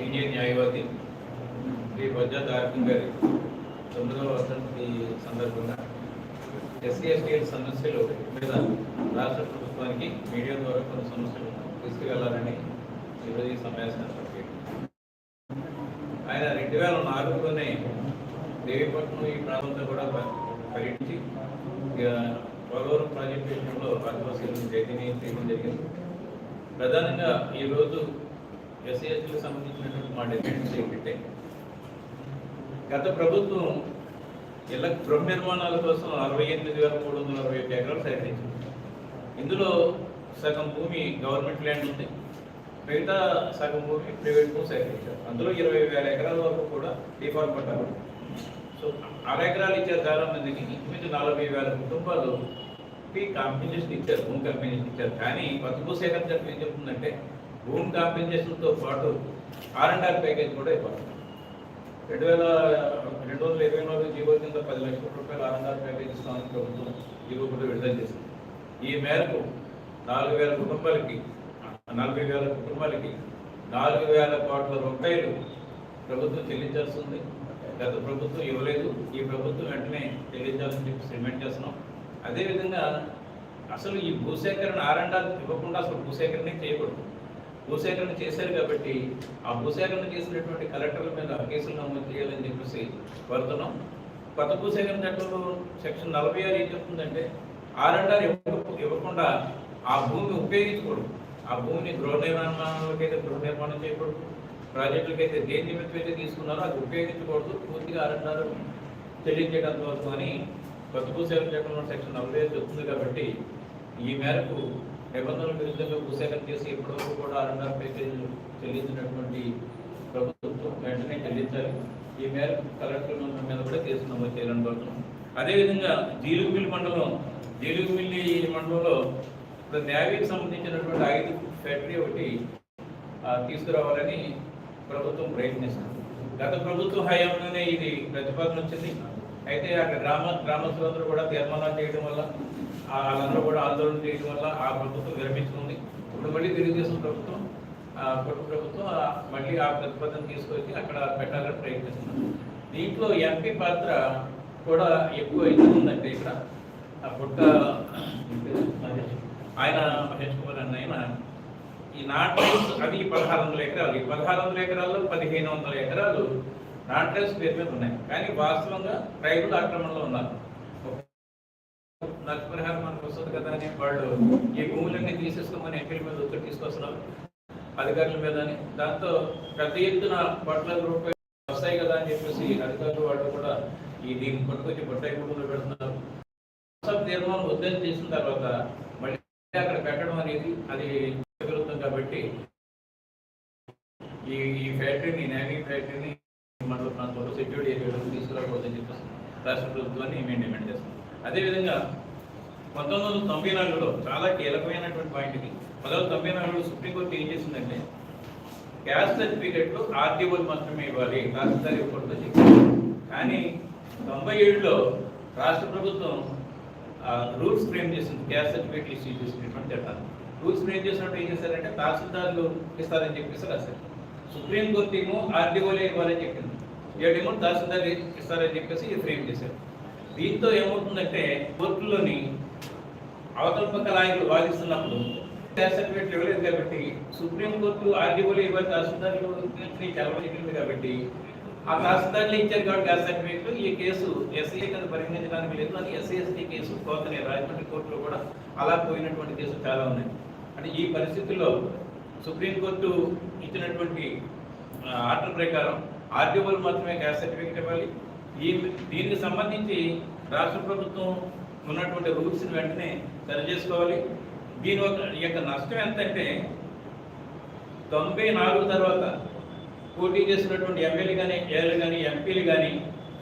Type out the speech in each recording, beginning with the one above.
Senior న్యాయవాది శ్రీ బజ్జా దార్కింగ్ గారి తొమ్మిదవ వసంతి సందర్భంగా ఎస్సీ సమస్యలు మీద రాష్ట్ర ప్రభుత్వానికి మీడియా ద్వారా కొన్ని సమస్యలు తీసుకువెళ్ళాలని ఈరోజు ఈ సమావేశం ఆయన రెండు వేల నాలుగులోనే దేవీపట్నం ఈ ప్రాంతంలో కూడా పర్యటించి పోలవరం ప్రాజెక్టు విషయంలో ఆదివాసీలను చైతన్యం చేయడం జరిగింది. ప్రధానంగా ఈరోజు ఎస్సీ సంబంధించినటువంటి మా డిమాండ్స్ ఏమిటంటే గత ప్రభుత్వం ఇళ్ళ గృహ నిర్మాణాల కోసం అరవై ఎనిమిది వేల మూడు వందల అరవై ఒక ఎకరాలు సేకరించింది. ఇందులో సగం భూమి గవర్నమెంట్ ల్యాండ్ ఉంది. మిగతా సగం భూమి ప్రైవేట్ భూమి సేకరించారు. అందులో ఇరవై వేల ఎకరాల వరకు కూడా డిఫార్మ్ పడ్డారు సో అర ఎకరాలు ఇచ్చారు చాలా మందికి ఇంచుమించు నలభై వేల కుటుంబాలు కంపెనీస్ ఇచ్చారు భూమి కంపెనీస్ ఇచ్చారు. కానీ పత్తి భూ సేకరణ ఏం చెప్తుందంటే భూమి కాంపెన్సేషన్తో పాటు ఆర్ అండ్ ఆర్ ప్యాకేజ్ కూడా ఇవ్వాలి. రెండు వేల రెండు వందల ఇరవై నాలుగు జీవో కింద పది లక్షల రూపాయల ఆర్ అండ్ ఆర్ ప్యాకేజ్ ఇస్తామని ప్రభుత్వం జీవో కూడా విడుదల చేసింది. ఈ మేరకు నాలుగు వేల కుటుంబాలకి నలభై వేల కుటుంబాలకి నాలుగు వేల కోట్ల రూపాయలు ప్రభుత్వం చెల్లించాల్సి ఉంది గత ప్రభుత్వం ఇవ్వలేదు. ఈ ప్రభుత్వం వెంటనే చెల్లించాల్సిన చెప్పి డిమాండ్ చేస్తున్నాం. అదేవిధంగా అసలు ఈ భూసేకరణ ఆరండాలు ఇవ్వకుండా అసలు భూసేకరణ చేయకూడదు. భూసేకరణ చేశారు కాబట్టి ఆ భూసేకరణ చేసినటువంటి కలెక్టర్ల మీద కేసులు నమోదు చేయాలని చెప్పేసి కోరుతున్నాం. కొత్త భూసేకరణ చట్టంలో సెక్షన్ నలభై ఆరు ఏం చెప్తుందంటే ఆర్ఎండ్ఆర్ ఇవ్వకుండా ఆ భూమిని ఉపయోగించకూడదు ఆ భూమిని గృహ నిర్మాణాలకైతే గృహ నిర్మాణం చేయకూడదు. ప్రాజెక్టులకైతే దేని నిమిత్తం అయితే తీసుకున్నారో అది ఉపయోగించకూడదు పూర్తిగా ఆర్ఎండ్ఆర్ చెల్లించేటంత వరకు అని కొత్త భూసేకరణ చట్టంలో సెక్షన్ నలభై ఐదు చెప్తుంది కాబట్టి ఈ మేరకు నిబంధనల విరుద్ధంగా భూసేకరణ చేసి ఇప్పటివరకు కూడా ఆరున్నర ప్యాకేజీలు చెల్లించినటువంటి ప్రభుత్వం వెంటనే చెల్లించాలి. ఈ మేరకు కలెక్టర్ మీద కూడా కేసు నమోదు చేయాలని కోరుతున్నాం. అదేవిధంగా జీలుగుమిల్లి మండలం జీలుగుమిల్లి మండలంలో ఇప్పుడు నేవీకి సంబంధించినటువంటి ఐదు ఫ్యాక్టరీ ఒకటి తీసుకురావాలని ప్రభుత్వం ప్రయత్నిస్తుంది. గత ప్రభుత్వ హయాంలోనే ఇది ప్రతిపాదన వచ్చింది. అయితే అక్కడ గ్రామ గ్రామస్తులందరూ కూడా తీర్మానాలు చేయడం వల్ల ఆ వాళ్ళందరూ కూడా ఆందోళన చేయడం వల్ల ఆ ప్రభుత్వం విరమించుకుంది. ఇప్పుడు మళ్ళీ తెలుగుదేశం ప్రభుత్వం ఆ ప్రభుత్వం మళ్ళీ ఆ ప్రతిపాదన తీసుకొచ్చి అక్కడ పెట్టాలని ప్రయత్నిస్తున్నారు. దీంట్లో ఎంపీ పాత్ర కూడా ఎక్కువ ఉందంటే ఇక్కడ. ఆ పుట్ట ఆయన మహేష్ కుమార్ అన్న ఆయన ఈ నాట్ అది పదహారు వందల ఎకరాలు. ఈ పదహారు వందల ఎకరాల్లో పదిహేను వందల ఎకరాలు నాన్ ట్రైబ్స్ పేరు మీద ఉన్నాయి. కానీ వాస్తవంగా ట్రైబుల్ ఆక్రమణలో ఉన్నారు. నష్టపరిహారం మనకు వస్తుంది కదా అని వాళ్ళు ఈ భూములన్నీ తీసేసుకోమని ఎంపీల మీద ఒత్తిడి తీసుకొస్తున్నారు. అధికారుల మీద అని. దాంతో పెద్ద ఎత్తున కోట్ల రూపాయలు వస్తాయి కదా అని చెప్పేసి అధికారులు వాళ్ళు కూడా ఈ దీన్ని కొట్టుకొచ్చి బొట్టాయి కుటుంబంలో పెడుతున్నారు. తీర్మానం వద్దని చేసిన తర్వాత మళ్ళీ అక్కడ పెట్టడం అనేది అది విరుద్ధం కాబట్టి ఈ ఈ ఫ్యాక్టరీని నాని ఫ్యాక్టరీని మండల ప్రాంతంలో సెక్యూరిటీ ఏరియాలో తీసుకురాకూడదని చెప్పేసి రాష్ట్ర ప్రభుత్వాన్ని మేము డిమాండ్ చేస్తాం అదేవిధంగా పంతొమ్మిది వందల తొంభై నాలుగులో చాలా కీలకమైనటువంటి పాయింట్కి పంతొమ్మిది వందల తొంభై నాలుగులో సుప్రీంకోర్టు ఏం చేసిందంటే క్యాస్ట్ సర్టిఫికెట్లు ఆర్టీఓలు మాత్రమే ఇవ్వాలి తహసీల్దార్ ఇవ్వకూడదు చెప్పారు. కానీ తొంభై ఏడులో రాష్ట్ర ప్రభుత్వం రూల్స్ ఫ్రేమ్ చేసింది క్యాస్ట్ సర్టిఫికెట్లు ఇష్యూ చేసినటువంటి చట్టాలు. రూల్స్ ఫ్రేమ్ చేసినప్పుడు ఏం చేశారంటే తహసీల్దార్లు ఇస్తారని చెప్పేసి రాశారు. సుప్రీంకోర్టు ఏమో ఆర్డీఓలే ఇవ్వాలని చెప్పింది. ఏడేమో తహసీల్దార్ ఇస్తారని చెప్పేసి ఇది ఫ్రేమ్ చేశారు. దీంతో ఏమవుతుందంటే కోర్టులోని అవతల పక్క లాయకులు వాదిస్తున్నప్పుడు క్యాస్ట్ సర్టిఫికేట్ ఇవ్వలేదు కాబట్టి సుప్రీంకోర్టు ఆర్డీఓలు ఇవ్వాలి తహసీల్దార్లు చలవలేదు కాబట్టి ఆ తహసీల్దార్లు ఇచ్చారు కాబట్టి క్యాస్ట్ సర్టిఫికేట్ ఈ కేసు ఎస్సీ కింద పరిగణించడానికి లేదు అది ఎస్సీ ఎస్టీ కేసు కోతనే రాజమండ్రి కోర్టులో కూడా అలా పోయినటువంటి కేసులు చాలా ఉన్నాయి. అంటే ఈ పరిస్థితుల్లో సుప్రీంకోర్టు ఇచ్చినటువంటి ఆర్డర్ ప్రకారం ఆర్డీఓలు మాత్రమే గ్యాస్ సర్టిఫికేట్ ఇవ్వాలి. ఈ దీనికి సంబంధించి రాష్ట్ర ప్రభుత్వం ఉన్నటువంటి రూల్స్ని వెంటనే సరి చేసుకోవాలి దీని ఈ యొక్క నష్టం ఎంతంటే తొంభై నాలుగు తర్వాత పోటీ చేసినటువంటి ఎమ్మెల్యే కానీ ఏళ్ళు కానీ ఎంపీలు కానీ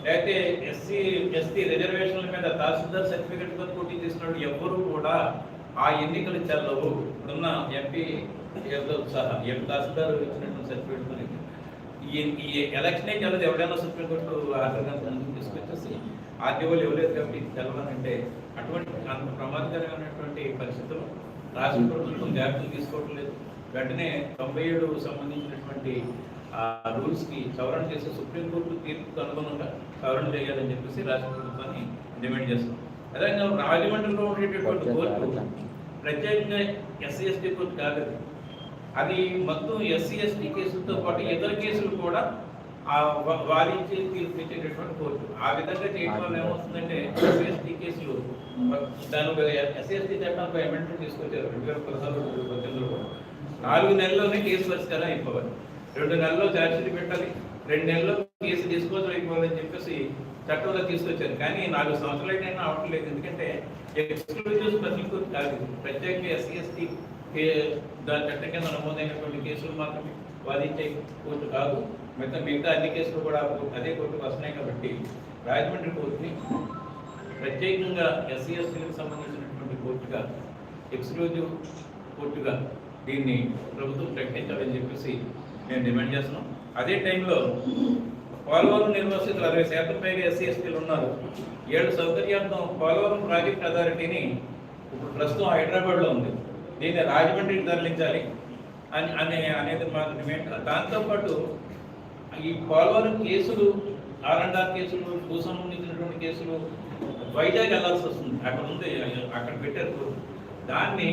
లేకపోతే ఎస్సీ ఎస్టీ రిజర్వేషన్ల మీద తహసీల్దార్ సర్టిఫికెట్తో పోటీ చేసినట్టు ఎవ్వరూ కూడా ఆ ఎన్నికలు చెల్లవు. ఇప్పుడున్న ఎంపీ సహా ఏం తహసీల్దార్ ఇచ్చినటువంటి సర్టిఫికేట్ ఈ ఈ ఎలక్షన్ ఏం చల్లదు ఎవరైనా సుప్రీంకోర్టు ఆర్డర్ కనుక తీసుకొచ్చేసి ఆర్డీఓలు ఇవ్వలేదు కాబట్టి తెలవాలంటే అటువంటి అంత ప్రమాదకరమైనటువంటి పరిస్థితులు రాష్ట్ర ప్రభుత్వం జాగ్రత్తలు తీసుకోవడం లేదు వెంటనే తొంభై ఏడు సంబంధించినటువంటి ఆ రూల్స్కి సవరణ చేసి సుప్రీంకోర్టు తీర్పుకు అనుగుణంగా సవరణ చేయాలని చెప్పేసి రాష్ట్ర ప్రభుత్వాన్ని డిమాండ్ చేస్తున్నాం. అదే రాజమండ్రిలో ఉండేటటువంటి కోర్టు ప్రత్యేకంగా ఎస్సీ ఎస్టీ కోర్టు కాదు అది. మొత్తం ఎస్సీ ఎస్టీ కేసులతో పాటు ఇతర కేసులు కూడా ఆ వారించి తీర్పు ఇచ్చేటటువంటి కోర్టు. ఆ విధంగా చేయడం వల్ల ఏమవుతుందంటే ఎస్సీ ఎస్టీ కేసులు దాని ఎస్సీ ఎస్టీ చట్టంపై అమెండ్మెంట్ తీసుకొచ్చారు. రెండు వేల పదహారు పద్దెనిమిదిలో కూడా. నాలుగు నెలల్లోనే కేసు పరిష్కారం అయిపోవాలి. రెండు నెలల్లో ఛార్జ్షీట్ పెట్టాలి. రెండు నెలల్లో కేసు డిస్పోజల్ అయిపోవాలని చెప్పేసి చట్టంలో తీసుకొచ్చారు. కానీ నాలుగు సంవత్సరాలు అయినా అవట్లేదు ఎందుకంటే ఎక్స్క్లూజివ్ స్పెషల్ కోర్టు కాదు. ఇది. ప్రత్యేకంగా ఎస్సీ ఎస్టీ దాని చట్టం కింద నమోదైనటువంటి కేసులు మాత్రమే వాదించే కోర్టు కాదు. మిగతా మిగతా అన్ని కేసులు కూడా అదే కోర్టుకు వస్తున్నాయి కాబట్టి రాజమండ్రి కోర్టుని ప్రత్యేకంగా ఎస్సీ ఎస్టీలకు సంబంధించినటువంటి కోర్టుగా ఎక్స్క్లూజివ్ కోర్టుగా దీన్ని ప్రభుత్వం ప్రకటించాలని చెప్పేసి మేము డిమాండ్ చేస్తున్నాం. అదే టైంలో పోలవరం నిర్వాసితులు అరవై శాతం పైగా ఎస్సీ ఎస్టీలు ఉన్నారు. ఏడు సౌకర్యార్థం పోలవరం ప్రాజెక్ట్ అథారిటీని ఇప్పుడు ప్రస్తుతం హైదరాబాద్లో ఉంది. దీన్ని రాజమండ్రికి తరలించాలి అని అనే అనేది మా డిమాండ్. దాంతోపాటు ఈ పోలవరం కేసులు ఆర్ కేసులు భూ సంబంధించినటువంటి కేసులు వైజాగ్ వెళ్ళాల్సి వస్తుంది. అక్కడ ఉంది అక్కడ పెట్టారు. దాన్ని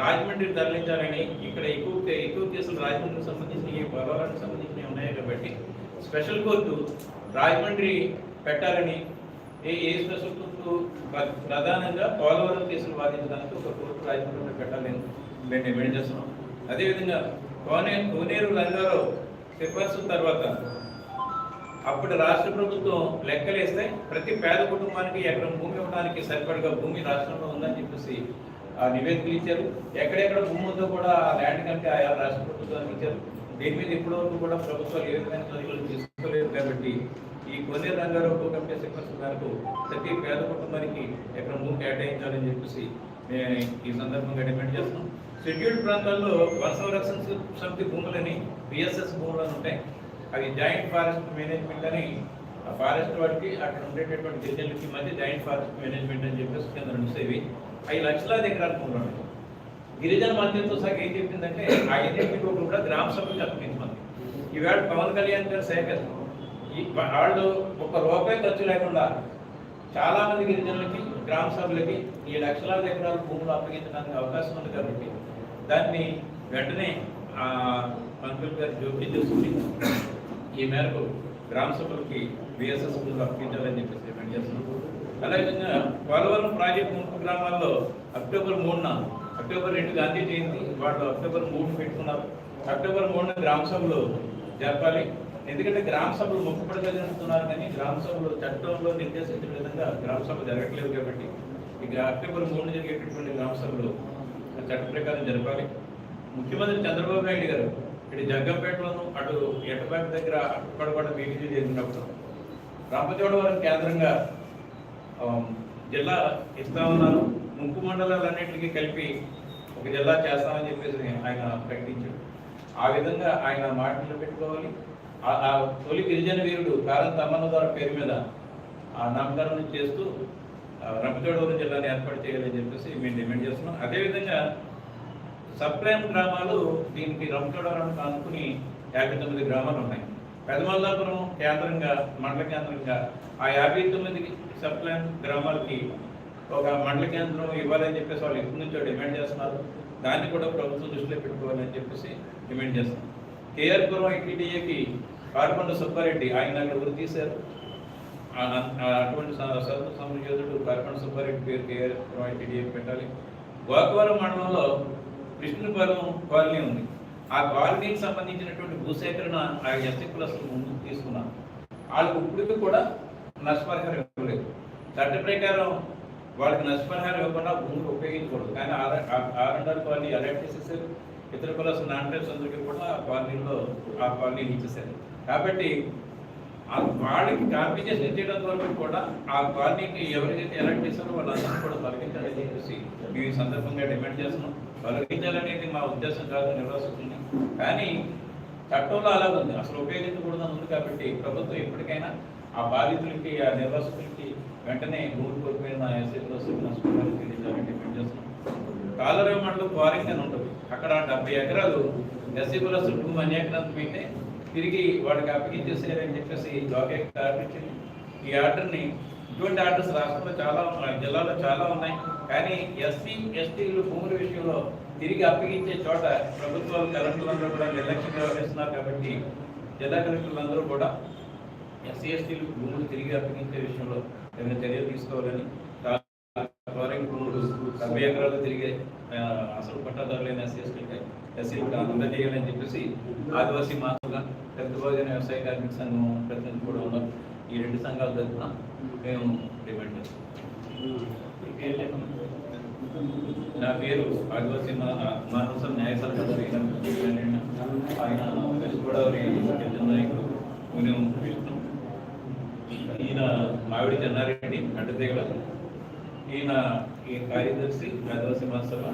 రాజమండ్రికి తరలించాలని ఇక్కడ ఎక్కువ ఎక్కువ కేసులు రాజమండ్రికి సంబంధించినవి పోలవరానికి సంబంధించినవి ఉన్నాయి కాబట్టి స్పెషల్ కోర్టు రాజమండ్రి పెట్టాలని ఏ ఏ స్పెషల్ కోర్టు ప్రధానంగా పోలవరం కేసులు వాదించడానికి ఒక కోర్టు రాజమండ్రిలో పెట్టాలని మేము డిమాండ్ చేస్తున్నాం. అదేవిధంగా కోనే కోనేరు రంగారావు సిఫార్సు తర్వాత అప్పుడు రాష్ట్ర ప్రభుత్వం లెక్కలేస్తే ప్రతి పేద కుటుంబానికి ఎకరం భూమి ఇవ్వడానికి సరిపడగా భూమి రాష్ట్రంలో ఉందని చెప్పేసి ఆ నివేదికలు ఇచ్చారు. ఎక్కడెక్కడ భూమి ఉందో కూడా ఆ ల్యాండ్ కంటే ఆయా రాష్ట్ర ప్రభుత్వానికి ఇచ్చారు. దీని మీద ఇప్పటివరకు కూడా ప్రభుత్వాలు ఏ విధమైన చర్యలు తీసుకోలేదు కాబట్టి ఈ కొన్ని రంగారావు కంటే సిఫార్సు మేరకు ప్రతి పేద కుటుంబానికి ఎక్కడ భూమి కేటాయించాలని చెప్పేసి మేము ఈ సందర్భంగా డిమాండ్ చేస్తున్నాం. షెడ్యూల్డ్ ప్రాంతాల్లో వన సంరక్షణ సమితి భూములని పిఎస్ఎస్ భూములను ఉంటాయి. అవి జాయింట్ ఫారెస్ట్ మేనేజ్మెంట్ అని ఆ ఫారెస్ట్ వాటికి అక్కడ ఉండేటటువంటి గిరిజనులకి మధ్య జాయింట్ ఫారెస్ట్ మేనేజ్మెంట్ అని చెప్పేసి కింద నడుస్తాయి అవి లక్షలాది ఎకరాల భూములు ఉన్నాయి. గిరిజన మధ్యతో సహా ఏం చెప్పిందంటే ఆ ఐడెంటిటీ కూడా గ్రామ సభకు అప్పగించమంది ఈవేళ పవన్ కళ్యాణ్ గారు సేకరిస్తున్నారు వాళ్ళు ఒక రూపాయి ఖర్చు లేకుండా చాలా మంది గిరిజనులకి గ్రామ సభలకి ఈ లక్షలాది ఎకరాల భూములు అప్పగించడానికి అవకాశం ఉంది కాబట్టి దాన్ని వెంటనే ఆ మంత్రులు గారు జోక్యం చేసుకుని ఈ మేరకు గ్రామ సభలకి బిఎస్ఎస్ భూములు అప్పగించాలని చెప్పేసి డిమాండ్ చేస్తున్నాం అదేవిధంగా పోలవరం ప్రాజెక్ట్ ముప్పు గ్రామాల్లో అక్టోబర్ మూడున అక్టోబర్ రెండు గాంధీ జయంతి వాళ్ళు అక్టోబర్ మూడు పెట్టుకున్నారు. అక్టోబర్ మూడున గ్రామ సభలు జరపాలి. ఎందుకంటే గ్రామ సభలు ముక్కుపడిగా జరుగుతున్నారు కానీ గ్రామ సభలు చట్టంలో నిర్దేశించిన విధంగా గ్రామ సభ జరగట్లేదు కాబట్టి ఇక అక్టోబర్ మూడు జరిగేటటువంటి గ్రామ సభలు చట్ట ప్రకారం జరపాలి. ముఖ్యమంత్రి చంద్రబాబు నాయుడు గారు ఇటు జగ్గంపేటలోను అటు ఎట్టపేట దగ్గర అక్కడ కూడా మీటింగ్ చేసినప్పుడు రామచోడవరం కేంద్రంగా జిల్లా ఇస్తా ఉన్నారు. ముంపు మండలాలన్నింటికి కలిపి ఒక జిల్లా చేస్తామని చెప్పేసి ఆయన ప్రకటించాడు ఆ విధంగా ఆయన మాటలు పెట్టుకోవాలి. ఆ- ఆ తొలి గిరిజన వీరుడు కారం తమ్మన్న ద్వారా పేరు మీద ఆ నామకరణం చేస్తూ ఆ, రంపచోడవరం జిల్లాని ఏర్పాటు చేయాలని చెప్పేసి మేము డిమాండ్ చేస్తున్నాం. అదేవిధంగా సప్లైన్ గ్రామాలు దీనికి రంపచోడవరం కానుకుని యాభై తొమ్మిది గ్రామాలు ఉన్నాయి. పెదమల్లాపురం కేంద్రంగా మండల కేంద్రంగా ఆ యాభై తొమ్మిది సప్లైన్ గ్రామాలకి ఒక మండల కేంద్రం ఇవ్వాలని చెప్పేసి వాళ్ళు ఎప్పటి నుంచో డిమాండ్ చేస్తున్నారు. దాన్ని కూడా ప్రభుత్వం దృష్టిలో పెట్టుకోవాలని చెప్పేసి డిమాండ్ చేస్తున్నాం. కేఆర్ పురం ఐటీడీఏకి పాల్గొండ సుబ్బారెడ్డి ఆయన అక్కడ ఊరు తీశారు ఆ- అటువంటి సర్వ సమయోధుడు కార్పణ సుబ్బారెడ్డి పేరు కేఆర్ పురం పెట్టాలి గోకవరం మండలంలో కృష్ణపురం కాలనీ ఉంది ఆ కాలనీకి సంబంధించినటువంటి భూసేకరణ ఆ ఎస్టీ ప్లస్ ముందుకు తీసుకున్నాం వాళ్ళకి ఇప్పటికీ కూడా నష్టపరిహారం ఇవ్వలేదు చట్ట ప్రకారం వాళ్ళకి నష్టపరిహారం ఇవ్వకుండా భూములు ఉపయోగించకూడదు కానీ ఆర్ఎండ్ఆర్ కాలనీ అలర్ట్ చేసేసారు ఇతర కులస్తులు నాన్ ట్రైబ్స్ అందరికీ కూడా ఆ కాలనీలో ఆ కాలనీని ఇచ్చేసారు కాబట్టి ఆ వాళ్ళకి కాంపిటీషన్ ఇచ్చేటంత కూడా ఆ కాలనీకి ఎవరికైతే ఎలక్ట్ చేశారో వాళ్ళందరూ కూడా తొలగించాలని చెప్పేసి మేము ఈ సందర్భంగా డిమాండ్ చేస్తున్నాం. తొలగించాలనేది మా ఉద్దేశం కాదు నిర్వాసిస్తుంది కానీ చట్టంలో అలా ఉంది. అసలు ఉపయోగించకూడదని ఉంది కాబట్టి ప్రభుత్వం ఎప్పటికైనా ఆ బాధితులకి ఆ నిర్వాసితులకి వెంటనే భూమి కోల్పోయిన ఎస్ఐలో నష్టపరిహారం చెల్లించాలని డిమాండ్ చేస్తున్నాం. కాలరేవు మండలం క్వారింగ్ అని ఉంటుంది. అక్కడ డెబ్బై ఎకరాలు ఎస్సీ కులస్తులు భూమి అన్యాక్రాంతం తిరిగి వాడికి అప్పగించేసేయాలని చెప్పేసి లోకేష్ ఆర్డర్ ఇచ్చింది ఈ ఆర్డర్ని ఇటువంటి ఆర్డర్స్ రాష్ట్రంలో చాలా ఉన్నాయి జిల్లాలో చాలా ఉన్నాయి. కానీ ఎస్సీ ఎస్టీలు భూముల విషయంలో తిరిగి అప్పగించే చోట ప్రభుత్వాలు కలెక్టర్లందరూ కూడా నిర్లక్ష్యంగా వ్యవహరిస్తున్నారు కాబట్టి జిల్లా కలెక్టర్లందరూ కూడా ఎస్సీ ఎస్టీలు భూములు తిరిగి అప్పగించే విషయంలో ఏమైనా చర్యలు తీసుకోవాలని ఫ్లోరింగ్ భూములు డెబ్బై ఎకరాలు తిరిగే అసలు పట్టాదారులైన ఎస్సీ ఎస్టీ ఎస్సీలకు అందజేయాలని చెప్పేసి ఆదివాసీ మాతృగా పెద్ద భోజన వ్యవసాయ కార్మిక సంఘం ప్రతినిధులు కూడా ఉన్నారు. ఈ రెండు సంఘాల తరఫున మేము డిమాండ్ చేస్తాం. నా పేరు ఆదివాసీ మానవసం న్యాయ సలహాదారు ఆయన వెస్ట్ గోదావరి జిల్లా నాయకుడు మేము విష్ణు. ఈయన మావిడి చెన్నారెడ్డి అడ్డతీగల. ఈయన ఈ కార్యదర్శి ఆదివాసీ మహాసభ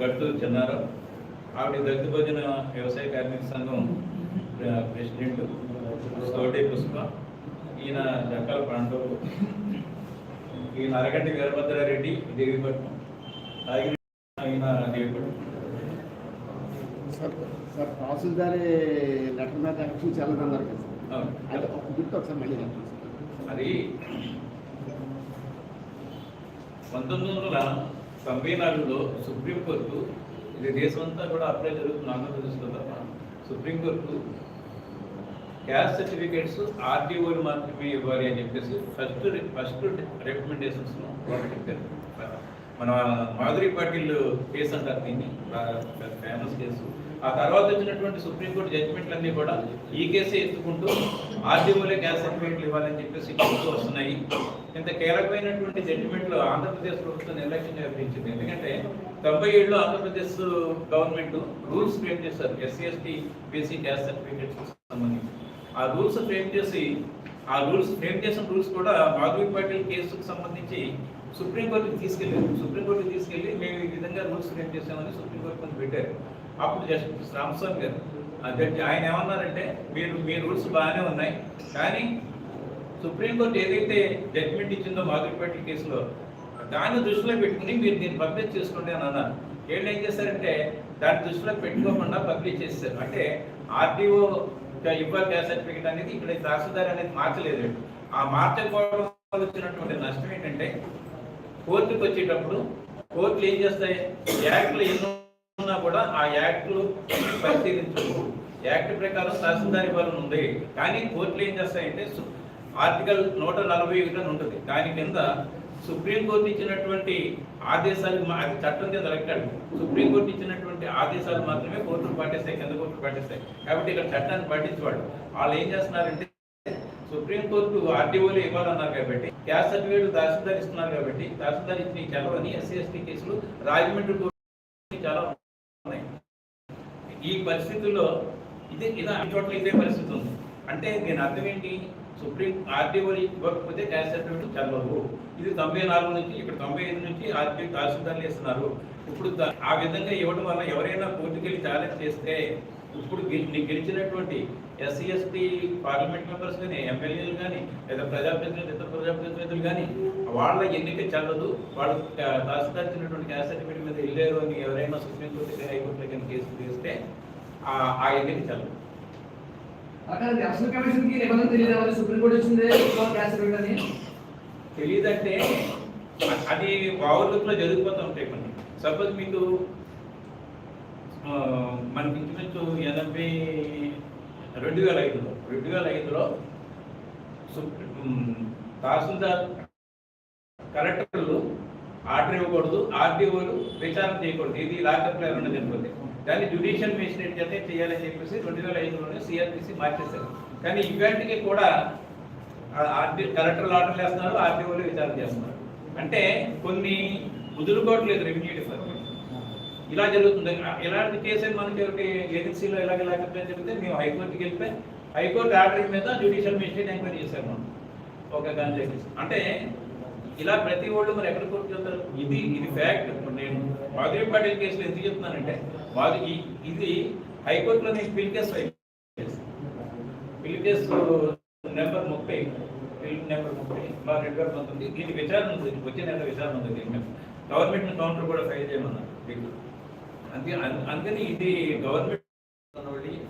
గట్టు చెన్నారావు. ఆవిడ దళిత భోజన వ్యవసాయ కార్మిక సంఘం ప్ర- ప్రెసిడెంట్ సోటి పుష్ప ఈయన జక్కల పాండవు ఈయన అరగంటి వీరభద్రారెడ్డి దేవిపట్నం ఈయన దేవిపట్నం. సార్ తహసీల్దారి లెటర్ మీద ఒక గుర్తు ఒకసారి మళ్ళీ. అది పంతొమ్మిది వందల తొంభై నాలుగులో సుప్రీంకోర్టు ఇది దేశమంతా కూడా అప్లై జరుగుతుంది ఆంధ్రప్రదేశ్లో తప్ప. సుప్రీంకోర్టు క్యాస్ట్ సర్టిఫికేట్స్ ఆర్టీఓలు మాత్రమే ఇవ్వాలి అని చెప్పేసి ఫస్ట్ ఫస్ట్ రికమెండేషన్స్ను వాళ్ళు చెప్పారు మన మాధురి పాటిల్ కేసు అంటారు దీన్ని ఫేమస్ కేసు. ఆ తర్వాత వచ్చినటువంటి సుప్రీంకోర్టు జడ్జిమెంట్లన్నీ కూడా ఈ కేసే ఎత్తుకుంటూ ఆర్డీఓలే గ్యాస్ సర్టిఫికేట్లు ఇవ్వాలని చెప్పేసి చెప్తూ వస్తున్నాయి. ఇంత కీలకమైనటువంటి జడ్జిమెంట్లు ఆంధ్రప్రదేశ్ ప్రభుత్వం నిర్లక్ష్యం వ్యవహరించింది ఎందుకంటే తొంభై ఏడులో ఆంధ్రప్రదేశ్ గవర్నమెంట్ రూల్స్ ఫ్రేమ్ చేశారు. SC ST BC gas certificates సంబంధించి. ఆ రూల్స్ ఫ్రేమ్ చేసి ఆ రూల్స్ ఫ్రేమ్ చేసిన రూల్స్ కూడా మాధవి పాటిల్ కేసుకు సంబంధించి సుప్రీంకోర్టుకి తీసుకెళ్ళారు. సుప్రీంకోర్టుకి తీసుకెళ్ళి మేము ఈ విధంగా రూల్స్ ఫ్రేమ్ చేసామని సుప్రీంకోర్టు కొంచెం పెట్టారు. అప్పుడు జస్ట్ రామస్వామి గారు. జడ్జి ఆయన ఏమన్నారంటే మీరు మీ రూల్స్ బాగానే ఉన్నాయి కానీ సుప్రీంకోర్టు ఏదైతే జడ్జిమెంట్ ఇచ్చిందో మాధురిపేట కేసులో దాన్ని దృష్టిలో పెట్టుకుని మీరు దీన్ని పబ్లిష్ చేసుకోండి అని అన్నారు. వీళ్ళు ఏం చేశారంటే దాన్ని దృష్టిలో పెట్టుకోకుండా పబ్లిష్ చేశారు అంటే ఆర్టీఓ ఇవ్వాలి గ్యాస్ సర్టిఫికేట్ అనేది ఇక్కడ తహసీల్దార్ అనేది మార్చలేదు. ఆ మార్చకపోవడం వల్ల వచ్చినటువంటి నష్టం ఏంటంటే కోర్టుకు వచ్చేటప్పుడు కోర్టులు ఏం చేస్తాయి? యాక్ట్లు ఎన్నో ఉన్నా కూడా ఆ యాక్ట్లు పరిశీలించవు యాక్ట్ ప్రకారం తహసీల్దార్ ఇవ్వాలని ఉంది. కానీ కోర్టులు ఏం చేస్తాయంటే ఆర్టికల్ నూట నలభై ఒకటి అని ఉంటుంది. దాని కింద సుప్రీంకోర్టు ఇచ్చినటువంటి ఆదేశాలు అది చట్టం కింద లెక్కాడు సుప్రీంకోర్టు ఇచ్చినటువంటి ఆదేశాలు మాత్రమే కోర్టులు పాటిస్తాయి కింద కోర్టులు పాటిస్తాయి. కాబట్టి ఇక్కడ చట్టాన్ని పాటించేవాడు వాళ్ళు ఏం చేస్తున్నారంటే సుప్రీంకోర్టు ఆర్టీఓలు ఇవ్వాలన్నారు కాబట్టి క్యాస్ట్ సర్టిఫికేట్ తహసీల్దార్ ఇస్తున్నారు కాబట్టి తహసీల్దార్ ఇచ్చిన చలవని ఎస్సీ ఎస్టీ కేసులు రాజమండ్రి కోర్టు చాలా ఈ పరిస్థితుల్లో ఇది ఇలా అన్ని చోట్ల ఇదే పరిస్థితి ఉంది. అంటే దీని అర్థం ఏంటి? సుప్రీం ఆర్టీఓలు ఇవ్వకపోతే క్యాష్ సర్టిఫికెట్ చల్లవు ఇది తొంభై నాలుగు నుంచి ఇక్కడ తొంభై ఐదు నుంచి ఆర్టీ తహసీల్దార్లు ఇస్తున్నారు ఇప్పుడు ఆ విధంగా ఇవ్వడం వల్ల ఎవరైనా కోర్టుకెళ్ళి ఛాలెంజ్ చేస్తే ఇప్పుడు గెలిచినటువంటి ఎస్సీ ఎస్టీ పార్లమెంట్ మెంబర్స్ కానీ ఎమ్మెల్యేలు కానీ లేదా ప్రజాప్రతినిధులు ఇతర ప్రజాప్రతినిధులు కానీ వాళ్ళ ఎన్నిక చెల్లదు వాళ్ళు క- తహసీల్దార్ ఇచ్చినటువంటి క్యాస్ట్ సర్టిఫికేట్ మీద వెళ్ళారు అని ఎవరైనా సుప్రీంకోర్టు హైకోర్టులో కానీ కేసు తీస్తే ఆ ఎన్నిక చెల్లదు అక్కడ ఎలక్షన్ కమిషన్కి నిబంధన తెలియదు సుప్రీంకోర్టు సర్టిఫికేట్ అని. తెలియదంటే అది ఓవర్లుక్లో జరిగిపోతూ ఉంటాయి కొన్ని. సపోజ్ మీకు మనకి ఇంచుమించు ఎనభై రెండు వేల ఐదులో రెండు వేల ఐదులో తహసీల్దార్ కలెక్టర్లు ఆర్డర్ ఇవ్వకూడదు ఆర్డీఓలు విచారణ చేయకూడదు. ఇది లాకప్ ఏమన్నా జరిగిపోతే దాన్ని జ్యుడిషియల్ మేజిస్ట్రేట్ చేస్తే చేయాలని చెప్పేసి రెండు వేల ఐదులోనే సిఆర్పిసి మార్చేశారు. కానీ ఇవాటికి కూడా ఆర్డీ కలెక్టర్లు ఆర్డర్లు వేస్తున్నారు ఆర్డీఓలు విచారణ చేస్తున్నారు. అంటే కొన్ని ముదురుకోవట్లేదు రెవెన్యూ డిపార్ట్మెంట్. ఇలా జరుగుతుంది ఇలాంటి కేసులు మనకి ఏజెన్సీలో ఇలాగ లేకపోతే చెప్తే మేము హైకోర్టుకి వెళ్తే హైకోర్టు ఆర్డర్ మీద జ్యుడిషియల్ మేజిస్ట్రేట్ ఎంక్వైరీ చేశారు మనం. ఒక గంజా అంటే ఇలా ప్రతి వాళ్ళు మరి ఎక్కడ కోర్టు చెప్తారు ఇది ఇది ఫ్యాక్ట్. ఇప్పుడు నేను మాధురి పాటిల్ కేసులో ఎందుకు చెప్తున్నానంటే మాది ఇది హైకోర్టులో నేను పిల్ కేసు పిల్ కేసు నెంబర్ ముప్పై పిల్ నెంబర్ ముప్పై మా రెండు వేల పంతొమ్మిది దీని విచారణ ఉంది. వచ్చే నెల విచారణ ఉంది దీని మీద. గవర్నమెంట్ కౌంటర్ కూడా ఫైల్ చేయమన్నారు. దీంట్లో అందుకే అందుకని ఇది గవర్నమెంట్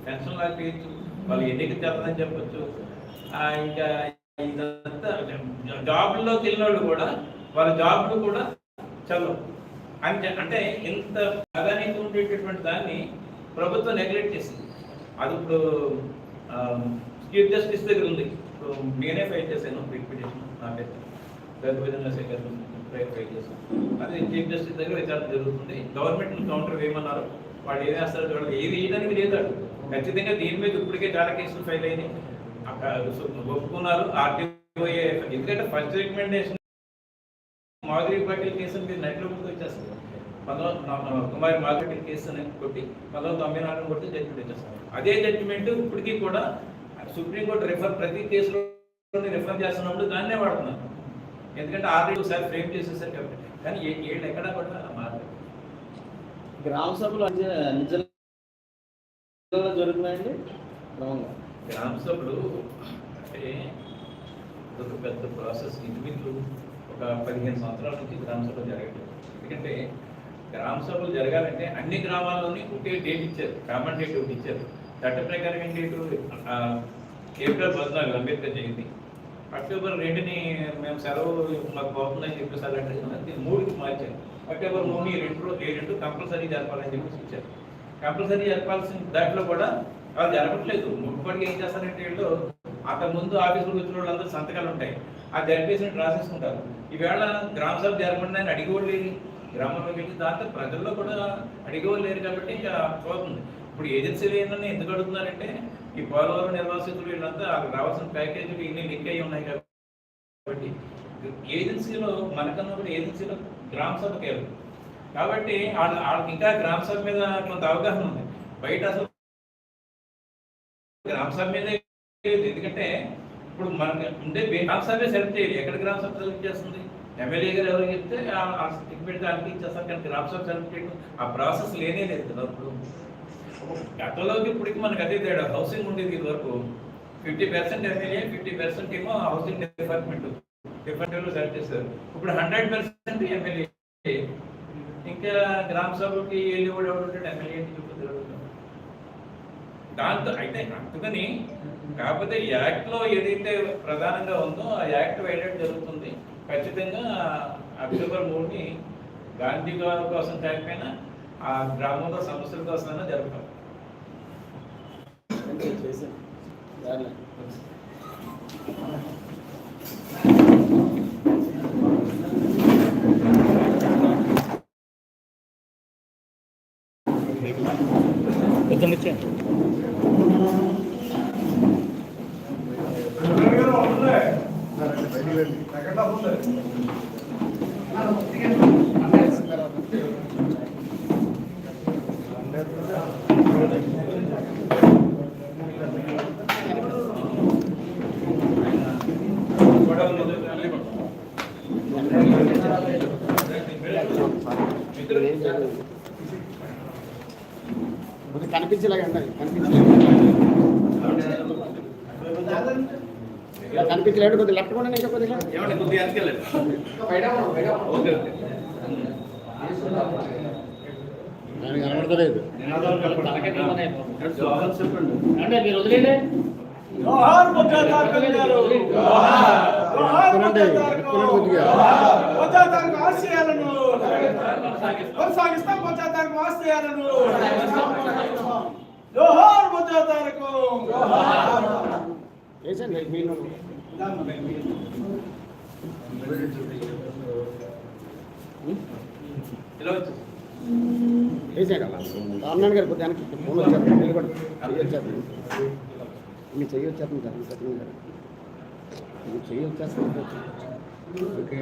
పెన్షన్ లాగా చేయొచ్చు. వాళ్ళు ఎన్నిక చెల్లదని చెప్పచ్చు. ఇంకా ఇదంతా జాబ్లోకి వెళ్ళిన వాళ్ళు కూడా వాళ్ళ జాబ్లు కూడా చల్లవు. అంటే అంటే ఇంత ప్రాధాన్యత ఉండేటటువంటి దాన్ని ప్రభుత్వం నెగ్లెక్ట్ చేసింది. అది ఇప్పుడు చీఫ్ జస్టిస్ దగ్గర ఉంది. ఇప్పుడు నేనే ఫైల్ చేశాను రిక్విటేషన్ నా నాకైతే గర్భవిధంగా శేఖర్ అదే చీఫ్ జస్టిస్ దగ్గర విచారణ జరుగుతుంది గవర్నమెంట్ కౌంటర్ వేయమన్నారు. వాళ్ళు ఏం వేస్తారో చూడాలి ఏది వేయడానికి లేదాడు ఖచ్చితంగా దీని మీద ఇప్పటికే చాలా కేసులు ఫైల్ అయినాయి. అక్కడ ఒప్పుకున్నారు ఆర్టీఓఏ ఎందుకంటే first recommendation Madhuri Patil case మీరు నెట్లో ముందు వచ్చేస్తుంది పంతొమ్మిది కుమారి మాధురి కేసు అని కొట్టి పంతొమ్మిది తొంభై నాలుగు కొట్టి జడ్జిమెంట్ వచ్చేస్తారు అదే జడ్జిమెంట్ ఇప్పటికీ కూడా సుప్రీంకోర్టు రిఫర్ ప్రతి కేసులో రిఫర్ చేస్తున్నప్పుడు దాన్నే వాడుతున్నారు. ఎందుకంటే ఆల్రెడీ ఒకసారి ఫ్రేమ్ చేసేసారు కాబట్టి. కానీ ఏ- ఏళ్ళు ఎక్కడా కూడా మారలేదు గ్రామ సభలు అంటే నిజంగా జరుగుతున్నాయండి? గ్రామ సభలు అంటే ఒక పెద్ద ప్రాసెస్. ఇంచుమించు ఒక పదిహేను సంవత్సరాల నుంచి గ్రామ సభలు జరగట్లేదు. ఎందుకంటే గ్రామ సభలు జరగాలంటే అన్ని గ్రామాల్లోని ఒకే డేట్ ఇచ్చారు. కామన్ డేట్ ఒకటి ఇచ్చారు. చట్ట ప్రకారం ఏం డేటు? ఆ, ఏప్రిల్ పద్నాలుగు అంబేద్కర్ జయంతి. అక్టోబర్ రెండుని మేము సెలవు మాకు బాగుందని చెప్పేసి అలాంటి అది మూడుకి మార్చారు. అక్టోబర్ మూడు ఈ రెండు రో- ఈ రెండు కంపల్సరీ జరపాలని చెప్పేసి ఇచ్చారు. కంపల్సరీ జరపాల్సిన దాంట్లో కూడా వాళ్ళు జరపట్లేదు. ముట్టుపడికి ఏం చేస్తారంటే వీళ్ళు అంతకు ముందు ఆఫీసులకు వచ్చిన వాళ్ళందరూ సంతకాలు ఉంటాయి. ఆ జరిపేసిన రాసేసుకుంటారు ఈవేళ గ్రామ సభ జరపండి అని అడిగేవాళ్ళు గ్రామంలోకి వెళ్ళి దాంతో ప్రజల్లో కూడా అడిగేవాళ్ళు లేరు కాబట్టి ఇంకా పోతుంది ఇప్పుడు ఏజెన్సీలు ఏంటని ఎందుకు అడుగుతున్నారంటే ఈ పోలవరం నిర్వాసితులు వీళ్ళంతా అక్కడ రావాల్సిన ప్యాకేజీలు ఇన్ని లింక్ అయ్యి ఉన్నాయి కాబట్టి ఏజెన్సీలో మనకన్నా కూడా ఏజెన్సీలో గ్రామ సభ వెళ్ళరు. కాబట్టి వాళ్ళ వాళ్ళకి ఇంకా గ్రామ సభ మీద కొంత అవగాహన ఉంది. బయట అసలు గ్రామ సభ మీద ఎందుకంటే ఇప్పుడు మనకి ఉండే గ్రామ సభ సెలెక్ట్ చేయాలి. ఎక్కడ గ్రామ సభ సెలెక్ట్ చేస్తుంది? ఎమ్మెల్యే గారు ఎవరు చెప్తే ఆ స్టిక్ పెడితే అనిపించేస్తారు కానీ గ్రామ సభ సెలెక్ట్ చేయడం ఆ ప్రాసెస్ లేనే లేదు కదా ఇప్పుడు. గతంలోకి ఇప్పటికి మనకు అదే తేడా. హౌసింగ్ ఉండేది ఇది వరకు fifty percent MLA fifty percent ఏమో హౌసింగ్ డిపార్ట్మెంట్ డిపార్ట్మెంట్ సెలెక్ట్ చేస్తారు ఇప్పుడు హండ్రెడ్ పర్సెంట్ ఎమ్మెల్యే ఇంకా గ్రామ సభకి వెళ్ళి కూడా ఎవరు ఎమ్మెల్యే ఎమ్మెల్యే చూపుతారు దాంతో అయితే అందుకని కాకపోతే యాక్ట్లో ఏదైతే ప్రధానంగా ఉందో ఆ యాక్ట్ వైలేట్ జరుగుతుంది. ఖచ్చితంగా అక్టోబర్ మూడుని గాంధీ గారి కోసం కాకపోయినా ఆ గ్రామంలో సమస్యల కోసమైనా జరుగుతాం చేసాం దారిలో కొద్దిగా కనిపించేలాగా ఉండాలి. కనిపించలేదు. కనిపించలేదు కొద్దిగా లెఫ్ట్ కూడా ఇంకా కొద్దిగా. ఆయన కనబడతలేదు. అంటే మీరు. ఎక్కునండి కొద్దిగా. ఆశయాలను కొనసాగిస్తాం. బొజ్జా తారకం ఆశయాలను జోహార్ తారకం వేసండి మీరు రామనాథ్ గారు వెనక్కి ఫోన్ వచ్చారు నిలబడి. చెయ్యి వచ్చేస్తుంది. మీ చెయ్యి వచ్చేస్తుంది సార్ మీ సత్యం గారు. మీ చెయ్యి వచ్చేస్తుంది. ఓకే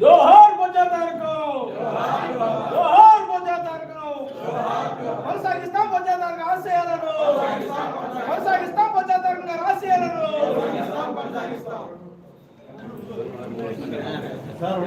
జోహార్ బొజ్జా జోహార్ బొజ్జా కొనసాగిస్తాం బొజ్జా ఆశయాలను. కొనసాగిస్తాం ఆశయాలను. సార్